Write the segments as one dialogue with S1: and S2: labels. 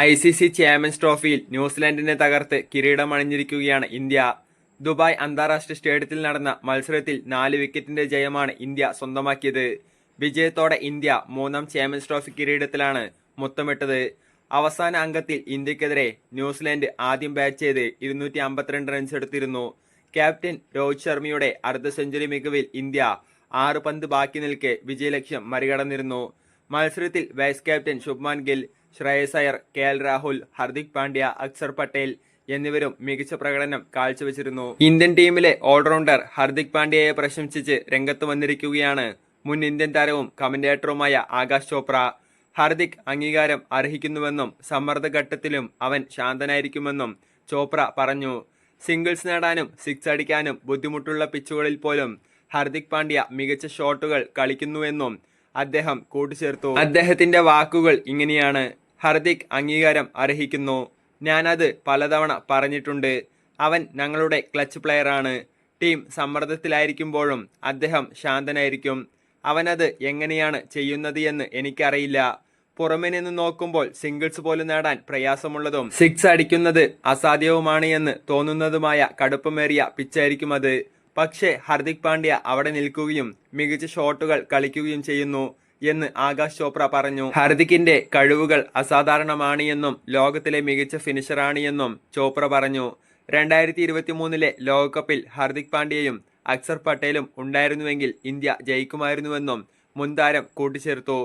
S1: I C C champions ട്രോഫിയിൽ ന്യൂസിലാൻഡിനെ തകർത്ത് കിരീടമണിഞ്ഞിരിക്കുകയാണ് India. Dubai അന്താരാഷ്ട്ര സ്റ്റേഡിയത്തിൽ നടന്ന മത്സരത്തിൽ നാല് വിക്കറ്റിന്റെ ജയമാണ് ഇന്ത്യ സ്വന്തമാക്കിയത്. വിജയത്തോടെ ഇന്ത്യ മൂന്നാം ചാമ്പ്യൻസ് ട്രോഫി കിരീടത്തിലാണ് മുത്തമിട്ടത്. അവസാന അംഗത്തിൽ ഇന്ത്യക്കെതിരെ ന്യൂസിലാൻഡ് ആദ്യം ബാറ്റ് ചെയ്ത് ഇരുന്നൂറ്റി അമ്പത്തിരണ്ട് റൺസ് എടുത്തിരുന്നു. ക്യാപ്റ്റൻ രോഹിത് ശർമ്മയുടെ അർദ്ധ സെഞ്ചുറി മികവിൽ ഇന്ത്യ ആറ് പന്ത് ബാക്കി നിൽക്കെ വിജയലക്ഷ്യം മറികടന്നിരുന്നു. മത്സരത്തിൽ vice captain Shubman Gill Shreyas Iyer K L Rahul Hardik Pandya Axar Patel എന്നിവരും മികച്ച പ്രകടനം കാഴ്ചവെച്ചിരുന്നു. ഇന്ത്യൻ ടീമിലെ ഓൾറൗണ്ടർ ഹർദിക് പാണ്ഡ്യയെ പ്രശംസിച്ച് രംഗത്ത് വന്നിരിക്കുകയാണ് മുൻ ഇന്ത്യൻ താരവും കമന്റേറ്ററുമായ ആകാശ് ചോപ്ര. ഹർദിക് അംഗീകാരം അർഹിക്കുന്നുവെന്നും സമ്മർദ്ദഘട്ടത്തിലും അവൻ ശാന്തനായിരിക്കുമെന്നും ചോപ്ര പറഞ്ഞു. സിംഗിൾസ് നേടാനും സിക്സ് അടിക്കാനും ബുദ്ധിമുട്ടുള്ള പിച്ചുകളിൽ പോലും ഹർദിക് പാണ്ഡ്യ മികച്ച ഷോട്ടുകൾ കളിക്കുന്നുവെന്നും അദ്ദേഹം കൂട്ടിച്ചേർത്തു അദ്ദേഹത്തിന്റെ വാക്കുകൾ ഇങ്ങനെയാണ്. ഹർദിക് അംഗീകാരം അർഹിക്കുന്നു. ഞാനത് പലതവണ പറഞ്ഞിട്ടുണ്ട്. അവൻ ഞങ്ങളുടെ ക്ലച്ച് പ്ലെയറാണ് ടീം സമ്മർദ്ദത്തിലായിരിക്കുമ്പോഴും അദ്ദേഹം ശാന്തനായിരിക്കും. അവനത് എങ്ങനെയാണ് ചെയ്യുന്നത് എന്ന് എനിക്കറിയില്ല. പുറമെ നിന്ന് നോക്കുമ്പോൾ സിംഗിൾസ് പോലും നേടാൻ പ്രയാസമുള്ളതും സിക്സ് അടിക്കുന്നത് അസാധ്യവുമാണ് എന്ന് തോന്നുന്നതുമായ കടുപ്പമേറിയ പിച്ചായിരിക്കും അത്. പക്ഷേ ഹർദിക് പാണ്ഡ്യ അവിടെ നിൽക്കുകയും മികച്ച ഷോട്ടുകൾ കളിക്കുകയും ചെയ്യുന്നു എന്ന് ആകാശ് ചോപ്ര പറഞ്ഞു. ഹർദിക്കിന്റെ കഴിവുകൾ അസാധാരണമാണ് എന്നും ലോകത്തിലെ മികച്ച ഫിനിഷറാണ് എന്നും ചോപ്ര പറഞ്ഞു. രണ്ടായിരത്തി ഇരുപത്തി മൂന്നിലെ ലോകകപ്പിൽ ഹർദിക് പാണ്ഡ്യയും അക്സർ പട്ടേലും ഉണ്ടായിരുന്നുവെങ്കിൽ ഇന്ത്യ ജയിക്കുമായിരുന്നുവെന്നും മുൻതാരം കൂട്ടിച്ചേർത്തു.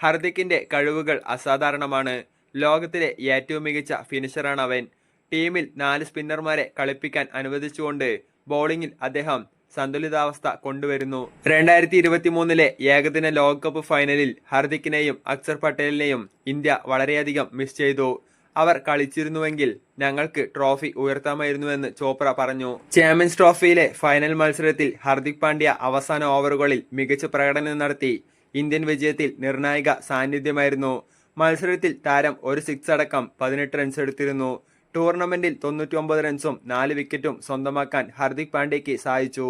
S1: ഹർദിക്കിന്റെ കഴിവുകൾ അസാധാരണമാണ്. ലോകത്തിലെ ഏറ്റവും മികച്ച ഫിനിഷറാണ് അവൻ ടീമിൽ നാല് സ്പിന്നർമാരെ കളിപ്പിക്കാൻ അനുവദിച്ചുകൊണ്ട് ബൗളിംഗിൽ അദ്ദേഹം സന്തുലിതാവസ്ഥ കൊണ്ടുവരുന്നു. രണ്ടായിരത്തി ഇരുപത്തി മൂന്നിലെ ഏകദിന ലോകകപ്പ് ഫൈനലിൽ ഹർദിക്കിനെയും അക്സർ പട്ടേലിനെയും ഇന്ത്യ വളരെയധികം മിസ് ചെയ്തു. അവർ കളിച്ചിരുന്നുവെങ്കിൽ ഞങ്ങൾക്ക് ട്രോഫി ഉയർത്താമായിരുന്നുവെന്ന് ചോപ്ര പറഞ്ഞു. ചാമ്പ്യൻസ് ട്രോഫിയിലെ ഫൈനൽ മത്സരത്തിൽ ഹർദിക് പാണ്ഡ്യ അവസാന ഓവറുകളിൽ മികച്ച പ്രകടനം നടത്തി. ഇന്ത്യൻ വിജയത്തിൽ നിർണായക സാന്നിധ്യമായിരുന്നു. മത്സരത്തിൽ താരം ഒരു സിക്സ് അടക്കം പതിനെട്ട് റൺസ് എടുത്തിരുന്നു. ടൂർണമെന്റിൽ തൊണ്ണൂറ്റി റൺസും നാല് വിക്കറ്റും സ്വന്തമാക്കാൻ ഹർദിക് പാണ്ഡ്യയ്ക്ക് സാധിച്ചു.